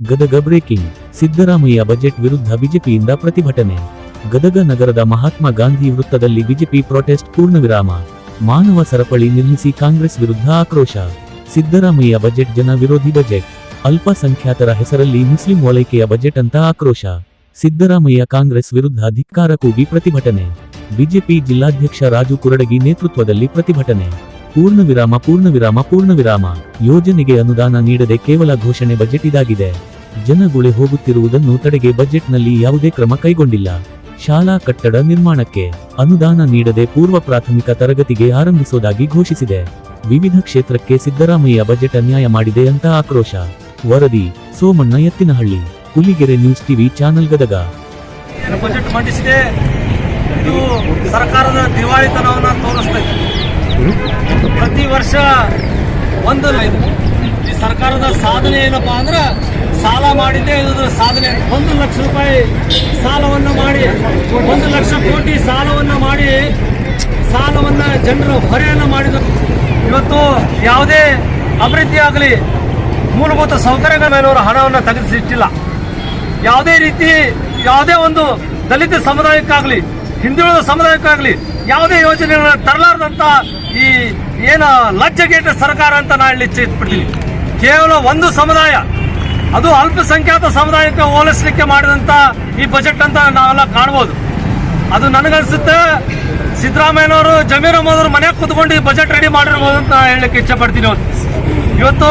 Gadag breaking, Siddaramaiah budget ವಿರುದ್ಧ ಬಿಜೆಪಿಯಿಂದ ಪ್ರತಿಭಟನೆ. ಗದಗ ನಗರದ ಮಹಾತ್ಮ ಗಾಂಧಿ ವೃತ್ತದಲ್ಲಿ ಬಿಜೆಪಿ ಪ್ರೊಟೆಸ್ಟ್ ಪೂರ್ಣವಿರಾಮ. ಮಾನವ ಸರಪಳಿ ನಿರ್ಮಿಸಿ ಕಾಂಗ್ರೆಸ್ ವಿರುದ್ಧ ಆಕ್ರೋಶ. ಸಿದ್ದರಾಮಯ್ಯ ಬಜೆಟ್ ಜನ ವಿರೋಧಿ ಬಜೆಟ್. ಅಲ್ಪಸಂಖ್ಯಾತರ ಹೆಸರಲ್ಲಿ ಮುಸ್ಲಿಂ ಓಲೈಕೆಯ ಬಜೆಟ್ ಅಂತ ಆಕ್ರೋಶ. ಸಿದ್ದರಾಮಯ್ಯ ಕಾಂಗ್ರೆಸ್ ವಿರುದ್ಧ ಧಿಕ್ಕಾರ ಕೂಗಿ ಪ್ರತಿಭಟನೆ. ಬಿಜೆಪಿ ಜಿಲ್ಲಾಧ್ಯಕ್ಷ ರಾಜು ಕುರಡಗಿ ನೇತೃತ್ವದಲ್ಲಿ ಪ್ರತಿಭಟನೆ. ಪೂರ್ಣವಿರಾಮ ಪೂರ್ಣವಿರಾಮ ಪೂರ್ಣವಿರಾಮ ಯೋಜನೆಗೆ ಅನುದಾನ ನೀಡದೆ ಕೇವಲ ಘೋಷಣೆ ಬಜೆಟ್ ಇದಾಗಿದೆ. ಜನಗುಳೆ ಹೋಗುತ್ತಿರುವುದನ್ನು ತಡೆಗೆ ಬಜೆಟ್ನಲ್ಲಿ ಯಾವುದೇ ಕ್ರಮ ಕೈಗೊಂಡಿಲ್ಲ. ಶಾಲಾ ಕಟ್ಟಡ ನಿರ್ಮಾಣಕ್ಕೆ ಅನುದಾನ ನೀಡದೆ ಪೂರ್ವ ಪ್ರಾಥಮಿಕ ತರಗತಿಗೆ ಆರಂಭಿಸೋದಾಗಿ ಘೋಷಿಸಿದೆ. ವಿವಿಧ ಕ್ಷೇತ್ರಕ್ಕೆ ಸಿದ್ದರಾಮಯ್ಯ ಬಜೆಟ್ ಅನ್ಯಾಯ ಮಾಡಿದೆ ಅಂತ ಆಕ್ರೋಶ. ವರದಿ, Somanna Ettinahalli Huligere news TV channel Gadag. ಸರ್ಕಾರದ ದಿವಾಳಿತನವನ್ನು ತೋರಿಸ್ತದೆ ವರ್ಷ ಒಂದು ಈ ಸರ್ಕಾರದ ಸಾಧನೆ ಏನಪ್ಪಾ ಅಂದ್ರೆ ಸಾಲ ಮಾಡಿದ್ದೆ ಇದ್ರ ಸಾಧನೆ. ಒಂದು ಲಕ್ಷ ರೂಪಾಯಿ ಸಾಲವನ್ನು ಮಾಡಿ, ಒಂದು ಲಕ್ಷ ಕೋಟಿ ಸಾಲವನ್ನು ಮಾಡಿ ಸಾಲವನ್ನು ಜನರು ಹೊರೆಯನ್ನು ಮಾಡಿದರು. ಇವತ್ತು ಯಾವುದೇ ಅಭಿವೃದ್ಧಿ ಆಗಲಿ, ಮೂಲಭೂತ ಸೌಕರ್ಯಗಳ ಮೇಲವರು ಹಣವನ್ನು ತೆಗೆದಿಟ್ಟಿಲ್ಲ. ಯಾವುದೇ ರೀತಿ ಯಾವುದೇ ಒಂದು ದಲಿತ ಸಮುದಾಯಕ್ಕಾಗಲಿ, ಹಿಂದುಳಿದ ಸಮುದಾಯಕ್ಕಾಗಲಿ ಯಾವುದೇ ಯೋಜನೆಗಳನ್ನು ತರಲಾರದಂಥ ಏನು ಲಜ್ಜಗೇಟ ಸರ್ಕಾರ ಅಂತ ನಾ ಹೇಳಿ ಇಚ್ಛಿಸ್ಬಿಡ್ತೀನಿ ಕೇವಲ ಒಂದು ಸಮುದಾಯ, ಅದು ಅಲ್ಪಸಂಖ್ಯಾತ ಸಮುದಾಯಕ್ಕೆ ಹೋಲಿಸಲಿಕ್ಕೆ ಮಾಡಿದಂತ ಈ ಬಜೆಟ್ ಅಂತ ನಾವೆಲ್ಲ ಕಾಣ್ಬೋದು. ಅದು ನನಗನ್ಸುತ್ತೆ, ಸಿದ್ದರಾಮಯ್ಯನವರು ಜಮೀರ್ ಅಹಮದ್ ಮನೆಗೆ ಕುತ್ಕೊಂಡು ಈ ಬಜೆಟ್ ರೆಡಿ ಮಾಡಿರ್ಬೋದು ಅಂತ ಹೇಳಕ್ಕೆ ಇಚ್ಛೆ ಪಡ್ತೀನಿ ಇವತ್ತು ಇವತ್ತು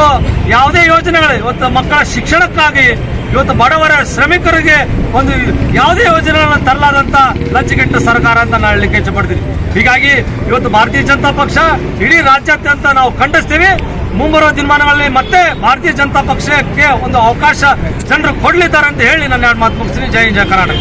ಯಾವುದೇ ಯೋಜನೆಗಳು ಇವತ್ತು ಮಕ್ಕಳ ಶಿಕ್ಷಣಕ್ಕಾಗಿ ಇವತ್ತು ಬಡವರ ಶ್ರಮಿಕರಿಗೆ ಒಂದು ಯಾವುದೇ ಯೋಜನೆಗಳನ್ನು ತರಲಾದಂತ ಲಂಚಗೆಟ್ಟ ಸರ್ಕಾರ ಅಂತ ನಾನು ಹೇಳಲಿಕ್ಕೆ ಇಚ್ಛೆ ಪಡ್ತೀನಿ ಹೀಗಾಗಿ ಇವತ್ತು ಭಾರತೀಯ ಜನತಾ ಪಕ್ಷ ಇಡೀ ರಾಜ್ಯಾದ್ಯಂತ ನಾವು ಖಂಡಿಸ್ತೀವಿ. ಮುಂಬರುವ ದಿನಮಾನಗಳಲ್ಲಿ ಮತ್ತೆ ಭಾರತೀಯ ಜನತಾ ಪಕ್ಷಕ್ಕೆ ಒಂದು ಅವಕಾಶ ಜನರು ಕೊಡ್ಲಿದ್ದಾರೆ ಅಂತ ಹೇಳಿ ನನ್ನ ಎರಡು ಮಾತು ಮುಗಿಸ್ತೀನಿ. ಜೈ ಜಯ ಕರ್ನಾಟಕ.